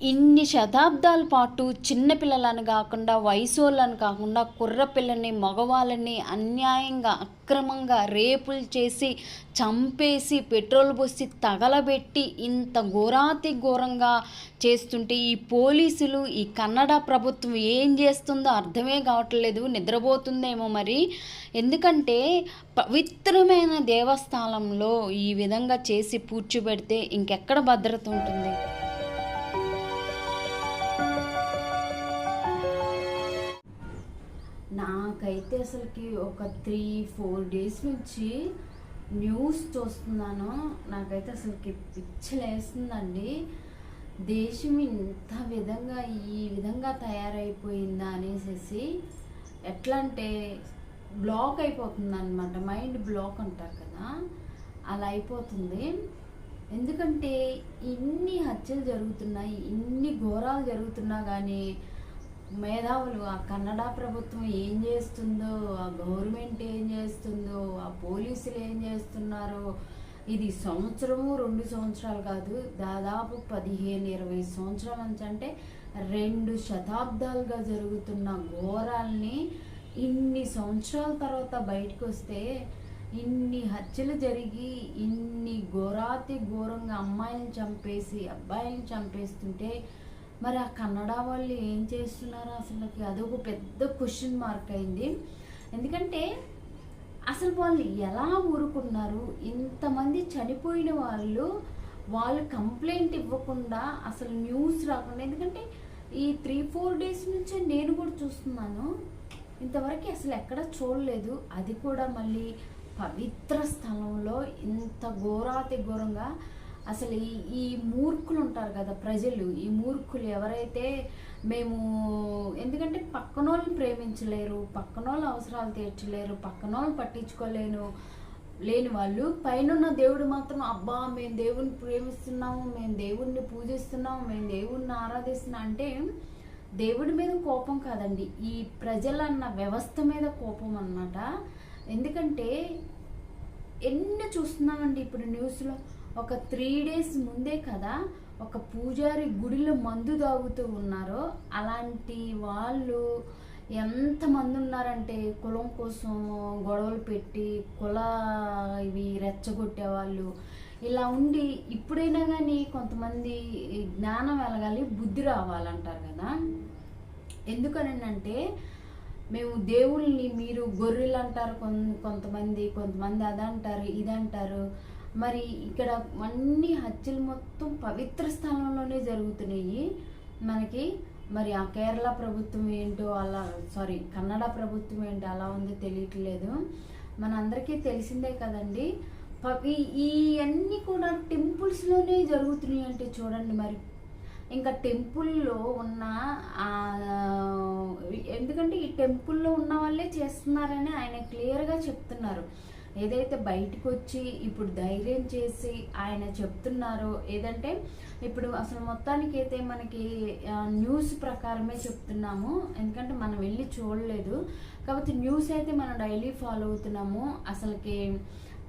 ఇన్ని శతాబ్దాల పాటు చిన్నపిల్లలను కాకుండా వయసోళ్ళని కాకుండా కుర్రపిల్లని మగవాళ్ళని అన్యాయంగా అక్రమంగా రేపులు చేసి చంపేసి పెట్రోల్ పోసి తగలబెట్టి ఇంత ఘోరాతి ఘోరంగా చేస్తుంటే ఈ పోలీసులు ఈ కన్నడ ప్రభుత్వం ఏం చేస్తుందో అర్థమే కావట్లేదు. నిద్రపోతుందేమో మరి. ఎందుకంటే పవిత్రమైన దేవస్థానంలో ఈ విధంగా చేసి పూడ్చిపెడితే ఇంకెక్కడ భద్రత ఉంటుంది? నాకైతే అసలుకి ఒక త్రీ ఫోర్ డేస్ నుంచి న్యూస్ చూస్తున్నాను. నాకైతే అసలుకి పిచ్చలేస్తుందండి దేశం ఇంత విధంగా ఈ విధంగా తయారైపోయిందా అనేసి ఎట్లా అంటే బ్లాక్ అయిపోతుంది అనమాట మైండ్ బ్లాక్ అంటారు కదా. అలా అయిపోతుంది. ఎందుకంటే ఇన్ని హత్యలు జరుగుతున్నాయి ఇన్ని ఘోరాలు జరుగుతున్నా కానీ మేధావులు ఆ కన్నడ ప్రభుత్వం ఏం చేస్తుందో ఆ గవర్నమెంట్ ఏం చేస్తుందో ఆ పోలీసులు ఏం చేస్తున్నారో ఇది సంవత్సరము రెండు సంవత్సరాలు కాదు దాదాపు పదిహేను ఇరవై సంవత్సరాల నుంచి అంటే రెండు శతాబ్దాలుగా జరుగుతున్న ఘోరాల్ని ఇన్ని సంవత్సరాల తర్వాత బయటకు వస్తే ఇన్ని హత్యలు జరిగి ఇన్ని ఘోరాతి ఘోరంగా అమ్మాయిని చంపేసి అబ్బాయిని చంపేస్తుంటే మరి ఆ కన్నడ వాళ్ళు ఏం చేస్తున్నారు అది ఒక పెద్ద క్వశ్చన్ మార్క్ అయింది. ఎందుకంటే అసలు వాళ్ళు ఎలా ఊరుకున్నారు? ఇంతమంది చనిపోయిన వాళ్ళు వాళ్ళు కంప్లైంట్ ఇవ్వకుండా అసలు న్యూస్ రాకుండా ఎందుకంటే ఈ త్రీ ఫోర్ డేస్ నుంచే నేను కూడా చూస్తున్నాను. ఇంతవరకు అసలు ఎక్కడ చూడలేదు. అది కూడా మళ్ళీ పవిత్ర స్థలంలో ఇంత ఘోరాతి ఘోరంగా అసలు ఈ ఈ మూర్ఖులు ఉంటారు కదా ప్రజలు ఈ మూర్ఖులు ఎవరైతే మేము ఎందుకంటే పక్కనోళ్ళు ప్రేమించలేరు పక్కనోళ్ళు అవసరాలు తీర్చలేరు పక్కనోళ్ళు పట్టించుకోలేను లేని వాళ్ళు పైనున్న దేవుడు మాత్రం అబ్బా మేము దేవుణ్ణి ప్రేమిస్తున్నాము మేము దేవుణ్ణి పూజిస్తున్నాము మేము దేవుణ్ణి ఆరాధిస్తున్నాం అంటే దేవుడి మీద కోపం కాదండి. ఈ ప్రజలన్న వ్యవస్థ మీద కోపం అన్నమాట. ఎందుకంటే ఎన్ని చూస్తున్నామండి ఇప్పుడు న్యూస్లో? ఒక త్రీ డేస్ ముందే కదా ఒక పూజారి గుడిలో మందు తాగుతూ ఉన్నారో అలాంటి వాళ్ళు ఎంతమంది ఉన్నారంటే కులం కోసం గొడవలు పెట్టి కుల ఇవి రెచ్చగొట్టే వాళ్ళు. ఇలా ఉండి ఇప్పుడైనా కానీ కొంతమంది జ్ఞానం వెలగాలి బుద్ధి రావాలంటారు కదా. ఎందుకనంటే మేము దేవుళ్ళని మీరు గొర్రెలు అంటారు కొంతమంది కొంతమంది అదంటారు ఇదంటారు. మరి ఇక్కడ అన్ని హత్యలు మొత్తం పవిత్ర స్థలంలోనే జరుగుతున్నాయి. మనకి మరి ఆ కేరళ ప్రభుత్వం ఏంటో అలా సారీ కన్నడ ప్రభుత్వం ఏంటో అలా ఉందో తెలియట్లేదు. మనందరికీ తెలిసిందే కదండి. పవి ఈ కూడా టెంపుల్స్లోనే జరుగుతున్నాయి అంటే చూడండి మరి. ఇంకా టెంపుల్లో ఉన్న ఎందుకంటే ఈ టెంపుల్లో ఉన్న వాళ్ళే చేస్తున్నారని ఆయన క్లియర్గా చెప్తున్నారు. ఏదైతే బయటకు వచ్చి ఇప్పుడు ధైర్యం చేసి ఆయన చెప్తున్నారో ఏదంటే ఇప్పుడు అసలు మొత్తానికి అయితే మనకి న్యూస్ ప్రకారమే చెప్తున్నాము. ఎందుకంటే మనం వెళ్ళి చూడలేదు. కాబట్టి న్యూస్ అయితే మనం డైలీ ఫాలో అవుతున్నాము. అసలుకి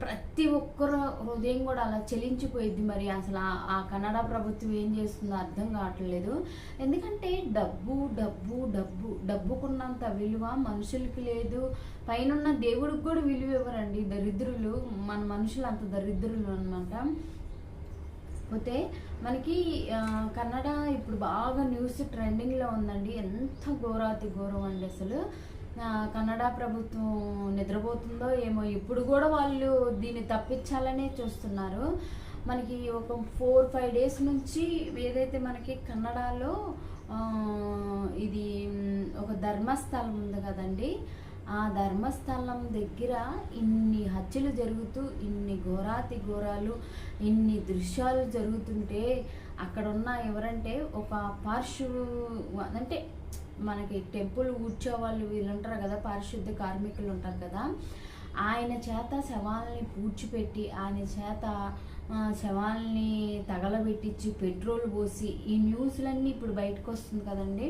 ప్రతి ఒక్కరు హృదయం కూడా అలా చెలించిపోయింది మరి. అసలు ఆ- కన్నడ ప్రభుత్వం ఏం చేస్తుందో అర్థం కావట్లేదు. ఎందుకంటే డబ్బు డబ్బు డబ్బు డబ్బుకున్నంత విలువ మనుషులకి లేదు. పైన దేవుడికి కూడా విలువ ఇవ్వరండి దరిద్రులు. మన మనుషులు అంత దరిద్రులు అనమాట పోతే మనకి కన్నడ ఇప్పుడు బాగా న్యూస్ ట్రెండింగ్లో ఉందండి. ఎంత ఘోరాతి ఘోరం అండి అసలు. కన్నడ ప్రభుత్వం నిద్రపోతుందో ఏమో ఇప్పుడు కూడా వాళ్ళు దీన్ని తప్పించాలనే చూస్తున్నారు. మనకి ఒక ఫోర్ ఫైవ్ డేస్ నుంచి ఏదైతే మనకి కన్నడలో ఇది ఒక ధర్మస్థలం ఉంది కదండి ఆ ధర్మస్థలం దగ్గర ఇన్ని హత్యలు జరుగుతూ ఇన్ని ఘోరాతి ఘోరాలు ఇన్ని దృశ్యాలు జరుగుతుంటే అక్కడ ఉన్న ఎవరంటే ఒక పార్శ్వ అంటే మనకి టెంపుల్ ఊడ్చే వాళ్ళు వీళ్ళు ఉంటారు కదా పారిశుద్ధ కార్మికులు ఉంటారు కదా ఆయన చేత శవాల్ని పూడ్చిపెట్టి ఆయన చేత శవాల్ని తగలబెట్టించి పెట్రోల్ పోసి ఈ న్యూస్లన్నీ ఇప్పుడు బయటకు వస్తుంది కదండి.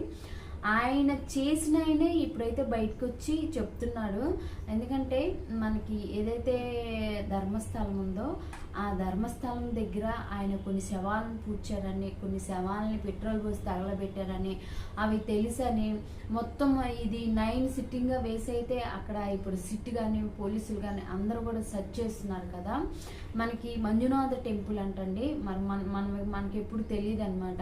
ఆయన చేసిన ఆయనే ఇప్పుడైతే బయటకు వచ్చి చెప్తున్నాడు. ఎందుకంటే మనకి ఏదైతే ధర్మస్థలం ఉందో ఆ ధర్మస్థలం దగ్గర ఆయన కొన్ని శవాలను పూడ్చారని కొన్ని శవాలని పెట్రోల్ పోసి తగలబెట్టారని అవి తెలుసని మొత్తం ఇది నైన్ సిట్టింగ్గా వేసి అయితే అక్కడ ఇప్పుడు సిట్ కానీ పోలీసులు కానీ అందరూ కూడా సెర్చ్ చేస్తున్నారు కదా. మనకి మంజునాథ టెంపుల్ అంటండి. మరి మన మనకి ఎప్పుడు తెలియదు అనమాట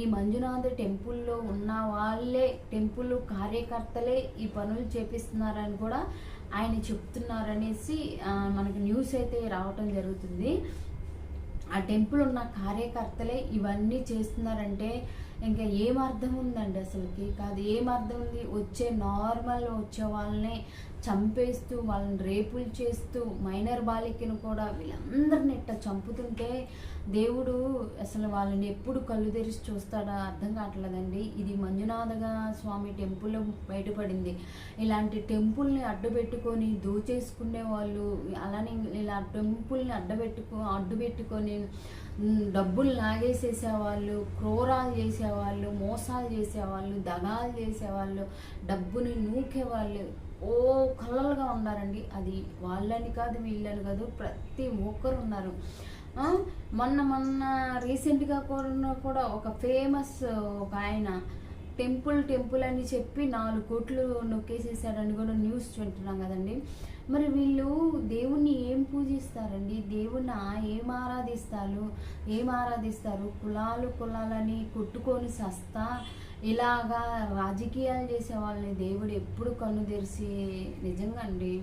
ఈ మంజునాథ టెంపుల్లో ఉన్న వాళ్ళు టెంపుల్ కార్యకర్తలే ఈ పనులు చేపిస్తున్నారని కూడా ఆయన చెప్తున్నారనేసి ఆ, న్యూస్ అయితే రావటం జరుగుతుంది. ఆ టెంపుల్ ఉన్న కార్యకర్తలే ఇవన్నీ చేస్తున్నారంటే ఇంకా ఏం అర్థం ఉందండి అసలుకి? కాదు ఏం అర్థం ఉంది? వచ్చే నార్మల్ వచ్చే వాళ్ళని చంపేస్తూ వాళ్ళని రేపులు చేస్తూ మైనర్ బాలికను కూడా వీళ్ళందరిని ఇట్ట చంపుతుంటే దేవుడు అసలు వాళ్ళని ఎప్పుడు కళ్ళు తెరిచి చూస్తాడో? అర్థం కావట్లేదండి. ఇది మంజునాథగా స్వామి టెంపుల్ బయటపడింది. ఇలాంటి టెంపుల్ని అడ్డుపెట్టుకొని దోచేసుకునే వాళ్ళు అలానే ఇలా టెంపుల్ని అడ్డబెట్టుకో అడ్డు పెట్టుకొని డబ్బులు లాగేసేసేవాళ్ళు క్రూరాలు చేసేవాళ్ళు మోసాలు చేసేవాళ్ళు దగాలు చేసేవాళ్ళు డబ్బుని నూకేవాళ్ళు. ఓ కళ్ళలుగా ఉన్నారండి. అది వాళ్ళని కాదు వీళ్ళని కాదు ప్రతి ఒక్కరు ఉన్నారు. మొన్న మొన్న రీసెంట్గా కూడా ఒక ఫేమస్ ఒక ఆయన టెంపుల్ టెంపుల్ అని చెప్పి నాలుగు కోట్లు నొక్కేసేసాడని కూడా న్యూస్ వింటున్నాం కదండి. మరి వీళ్ళు దేవుణ్ణి ఏం పూజిస్తారండి? దేవుణ్ణి ఏం ఆరాధిస్తారు? ఏం ఆరాధిస్తారు? కులాలు కులాలని కొట్టుకొని సస్తా ఇలాగా రాజకీయాలు చేసే వాళ్ళని దేవుడు ఎప్పుడు కన్ను తెరిచి నిజంగా అండి.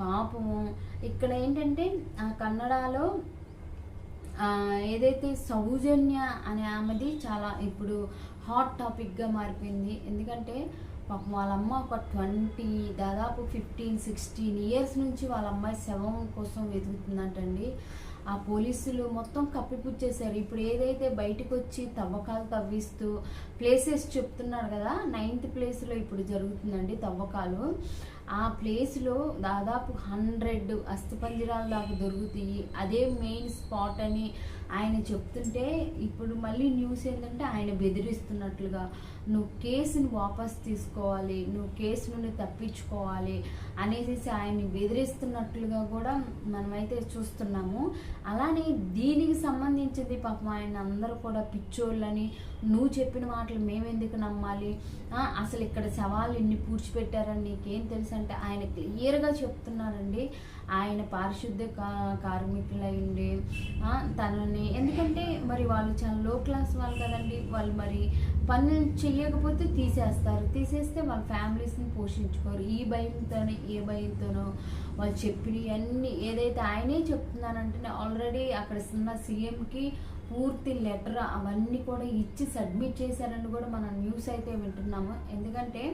పాపము. ఇక్కడ ఏంటంటే ఆ కన్నడలో ఏదైతే సౌజన్య అనే ఆమెది చాలా ఇప్పుడు హాట్ టాపిక్గా మారిపోయింది. ఎందుకంటే పాపం వాళ్ళ అమ్మ ఒక ట్వంటీ దాదాపు ఫిఫ్టీన్ సిక్స్టీన్ ఇయర్స్ నుంచి వాళ్ళ అమ్మాయి శవం కోసం వెతుకుతుందంటండి. ఆ పోలీసులు మొత్తం కప్పిపుచ్చేశారు. ఇప్పుడు ఏదైతే బయటకు వచ్చి తవ్వకాలు తవ్విస్తూ ప్లేసెస్ చెప్తున్నాడు కదా నైన్త్ ప్లేస్లో ఇప్పుడు జరుగుతుందండి తవ్వకాలు. ఆ ప్లేస్లో దాదాపు హండ్రెడ్ అస్థిపంజరాలు దాకా దొరుకుతాయి. అదే మెయిన్ స్పాట్ అని ఆయన చెప్తుంటే ఇప్పుడు మళ్ళీ న్యూస్ ఏంటంటే ఆయన బెదిరిస్తున్నట్లుగా నువ్వు కేసుని వాపస్ తీసుకోవాలి నువ్వు కేసు నుండి తప్పించుకోవాలి అనేసి ఆయన్ని బెదిరిస్తున్నట్లుగా కూడా మనమైతే చూస్తున్నాము. అలానే దీనికి సంబంధించింది పాపం ఆయన అందరూ కూడా పిచ్చోళ్ళని నువ్వు చెప్పిన మాటలు మేమెందుకు నమ్మాలి? అసలు ఇక్కడ సవాళ్ళు ఇన్ని పూడ్చిపెట్టారని నీకేం తెలుసు అంటే ఆయన క్లియర్గా చెప్తున్నారండి. ఆయన పారిశుద్ధ కా కార్మికులైండి తనని. ఎందుకంటే మరి వాళ్ళు చాలా లో క్లాస్ వాళ్ళు కదండి. వాళ్ళు మరి పనులు చేయకపోతే తీసేస్తారు. తీసేస్తే వాళ్ళ ఫ్యామిలీస్ని పోషించుకోరు. ఈ భయంతోనే ఏ భయంతోనో వాళ్ళు చెప్పినవి అన్నీ ఏదైతే ఆయనే చెప్తున్నానంటే ఆల్రెడీ అక్కడ ఉన్న సీఎంకి పూర్తి లెటర్ అవన్నీ కూడా ఇచ్చి సబ్మిట్ చేశారని కూడా మనం న్యూస్ అయితే వింటున్నాము. ఎందుకంటే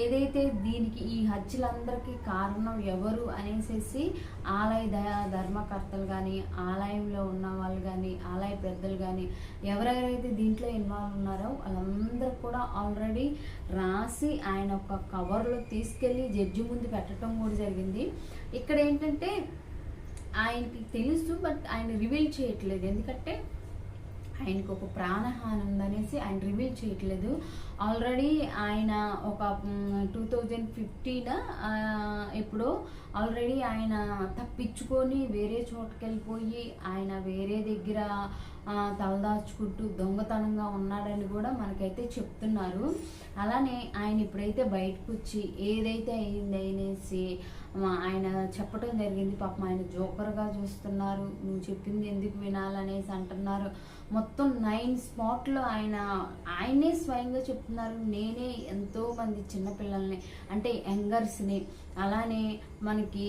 ఏదైతే దీనికి ఈ హత్యలందరికీ కారణం ఎవరు అనేసి ఆలయ ద- ధర్మకర్తలు కానీ ఆలయంలో ఉన్న వాళ్ళు కానీ ఆలయ పెద్దలు కానీ ఎవరెవరైతే దీంట్లో ఇన్వాల్వ్ ఉన్నారో వాళ్ళందరూ కూడా ఆల్రెడీ రాసి ఆయన ఒక కవర్లో తీసుకెళ్ళి జడ్జి ముందు పెట్టడం కూడా జరిగింది. ఇక్కడ ఏంటంటే ఆయనకి తెలుసు బట్ ఆయన రివీల్ చేయట్లేదు. ఎందుకంటే ఆయనకు ఒక ప్రాణహాని ఉందనేసి ఆయన రివీల్ చేయట్లేదు. ఆల్రెడీ ఆయన ఒక టూ థౌజండ్ ఫిఫ్టీన్ ఎప్పుడో ఆల్రెడీ ఆయన తప్పించుకొని వేరే చోటుకి వెళ్ళిపోయి ఆయన వేరే దగ్గర తలదాచుకుంటూ దొంగతనంగా ఉన్నాడని కూడా మనకైతే చెప్తున్నారు. అలానే ఆయన ఇప్పుడైతే బయటకు వచ్చి ఏదైతే అయింది అనేసి ఆయన చెప్పడం జరిగింది. పాపం ఆయన జోకర్గా చూస్తున్నారు. నువ్వు చెప్పింది ఎందుకు వినాలనేసి అంటున్నారు. మొత్తం నైన్ స్పాట్లో ఆయన ఆయనే స్వయంగా చెప్తున్నారు నేనే ఎంతో మంది చిన్నపిల్లల్ని అంటే యంగర్స్ని అలానే మనకి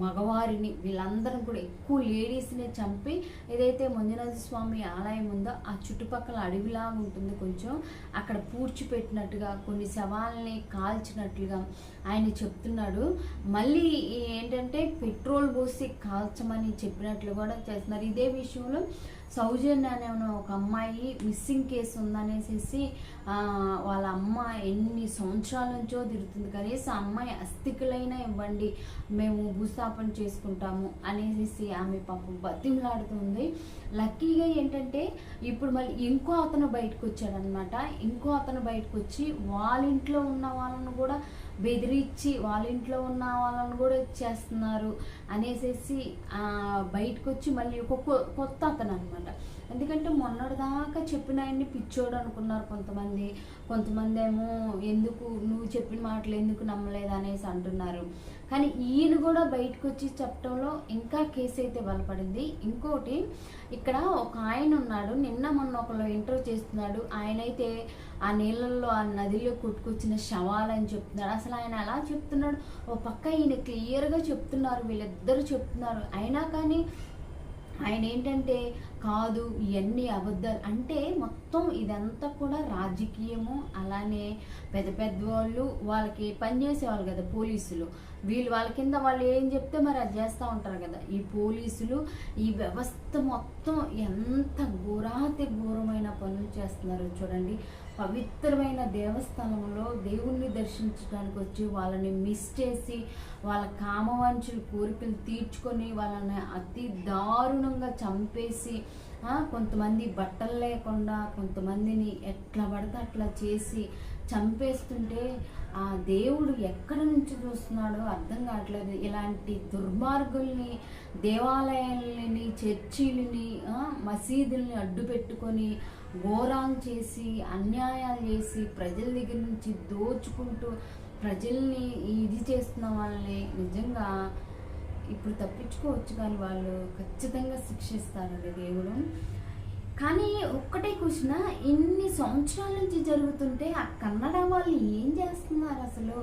మగవారిని వీళ్ళందరం కూడా ఎక్కువ లేడీస్ని చంపి ఏదైతే మంజునాథ స్వామి ఆలయం ఉందో ఆ చుట్టుపక్కల అడవిలాగా ఉంటుంది కొంచెం అక్కడ పూడ్చిపెట్టినట్టుగా కొన్ని శవాల్ని కాల్చినట్లుగా ఆయన చెప్తున్నాడు. మళ్ళీ ఏంటంటే పెట్రోల్ పోసి కాల్చమని చెప్పినట్లు కూడా చేస్తున్నారు. ఇదే విషయంలో సౌజన్య అనే ఒక అమ్మాయి మిస్సింగ్ కేసు ఉందనేసి వాళ్ళ అమ్మ ఎన్ని సంవత్సరాల నుంచో తిరుగుతుంది. కనీసం అమ్మాయి అస్థికులైనా ఇవ్వండి మేము భూస్థాపన చేసుకుంటాము అనేసి ఆమె పాపం బతిమలాడుతుంది. లక్కీగా ఏంటంటే ఇప్పుడు మళ్ళీ ఇంకో అతను బయటకు వచ్చాడనమాట ఇంకో అతను బయటకు వచ్చి వాళ్ళ ఇంట్లో ఉన్న వాళ్ళను కూడా బెదిరించి వాళ్ళ ఇంట్లో ఉన్న వాళ్ళని కూడా ఇచ్చేస్తున్నారు అనేసి బయటకు వచ్చి మళ్ళీ ఒక కొ- కొత్త అతను అనమాట ఎందుకంటే మొన్నటిదాకా చెప్పిన ఆయన్ని పిచ్చోడు అనుకున్నారు కొంతమంది. కొంతమంది ఏమో ఎందుకు నువ్వు చెప్పిన మాటలు ఎందుకు నమ్మలేదు అనేసి అంటున్నారు. కానీ ఈయన కూడా బయటకు వచ్చి చెప్పడంలో ఇంకా కేసు అయితే బలపడింది. ఇంకోటి ఇక్కడ ఒక ఆయన ఉన్నాడు. నిన్న మొన్న ఒకళ్ళు ఇంటర్వ్యూ చేస్తున్నాడు. ఆయన అయితే ఆ నీళ్ళల్లో ఆ నదిలో కొట్టుకొచ్చిన శవాలని చెప్తున్నాడు. అసలు ఆయన ఎలా చెప్తున్నాడు? ఓ పక్క ఈయన క్లియర్గా చెప్తున్నారు వీళ్ళిద్దరు చెప్తున్నారు. అయినా కానీ ఆయన ఏంటంటే కాదు ఇవన్నీ అబద్ధాలు. అంటే మొత్తం ఇదంతా కూడా రాజకీయము. అలానే పెద్ద పెద్ద వాళ్ళు వాళ్ళకి పనిచేసేవాళ్ళు కదా పోలీసులు. వీళ్ళు వాళ్ళ కింద వాళ్ళు ఏం చెప్తే మరి అది చేస్తూ ఉంటారు కదా. ఈ పోలీసులు ఈ వ్యవస్థ మొత్తం ఎంత ఘోరాతి ఘోరమైన పనులు చేస్తున్నారు చూడండి. పవిత్రమైన దేవస్థానంలో దేవుణ్ణి దర్శించడానికి వచ్చి వాళ్ళని మిస్ చేసి వాళ్ళ కామవాంఛలు కోరికలు తీర్చుకొని వాళ్ళని అతి దారుణంగా చంపేసి కొంతమంది బట్టలు లేకుండా కొంతమందిని ఎట్లా పడితే అట్లా చేసి చంపేస్తుంటే ఆ దేవుడు ఎక్కడి నుంచి చూస్తున్నాడో అర్థం కావట్లేదు. ఇలాంటి దుర్మార్గుల్ని దేవాలయాలని చర్చిలని మసీదుల్ని అడ్డు పెట్టుకొని ఘోరాలు చేసి అన్యాయాలు చేసి ప్రజల దగ్గర నుంచి దోచుకుంటూ ప్రజల్ని ఇది చేస్తున్న వాళ్ళని నిజంగా ఇప్పుడు తప్పించుకోవచ్చు కానీ వాళ్ళు ఖచ్చితంగా శిక్షిస్తారండి దేవుడు. కానీ ఒక్కటే క్వశ్చన్ ఇన్ని సంవత్సరాల నుంచి జరుగుతుంటే ఆ కన్నడ వాళ్ళు ఏం చేస్తున్నారు అసలు?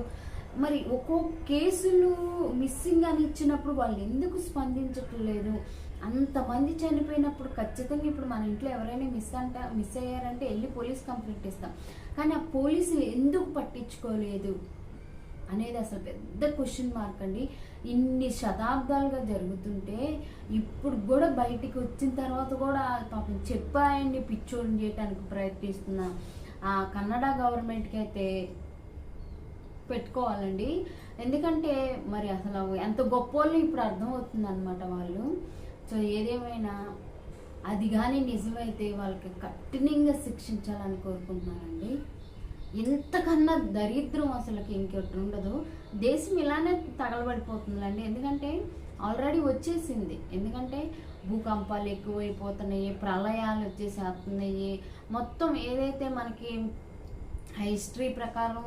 మరి ఒక్కొక్క కేసులు మిస్సింగ్ అని ఇచ్చినప్పుడు వాళ్ళు ఎందుకు స్పందించట్లేదు? అంతమంది చనిపోయినప్పుడు ఖచ్చితంగా ఇప్పుడు మన ఇంట్లో ఎవరైనా మిస్ అంట మిస్ అయ్యారంటే వెళ్ళి పోలీస్ కంప్లైంట్ ఇస్తాం. కానీ ఆ పోలీసు ఎందుకు పట్టించుకోలేదు? అనేది అసలు పెద్ద క్వశ్చన్ మార్క్ అండి. ఇన్ని శతాబ్దాలుగా జరుగుతుంటే ఇప్పుడు కూడా బయటికి వచ్చిన తర్వాత కూడా పాపం చెప్పాయండి పిచ్చోడిని చేయడానికి ప్రయత్నిస్తున్న ఆ కన్నడ గవర్నమెంట్కి అయితే పెట్టుకోవాలండి. ఎందుకంటే మరి అసలు ఎంత గొప్ప వాళ్ళు ఇప్పుడు అర్థమవుతుంది అనమాట వాళ్ళు. సో ఏదేమైనా అది కానీ నిజమైతే వాళ్ళకి కఠినంగా శిక్షించాలని కోరుకుంటున్నానండి. ఇంతకన్నా దరిద్రం అసలుకి ఇంకొకటి ఉండదు. దేశం ఇలానే తగలబడిపోతుందండి ఎందుకంటే ఆల్రెడీ వచ్చేసింది. ఎందుకంటే భూకంపాలు ఎక్కువైపోతున్నాయి ప్రళయాలు వచ్చేసేస్తున్నాయి. మొత్తం ఏదైతే మనకి హిస్టరీ ప్రకారం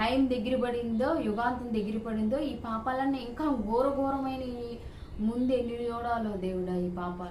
టైం దగ్గర పడిందో యుగాంతం దగ్గర పడిందో ఈ పాపాలన్నీ ఇంకా ఘోర ఘోరమైన ముందు ఎన్ని చూడాలో దేవుడా ఈ పాపాలు?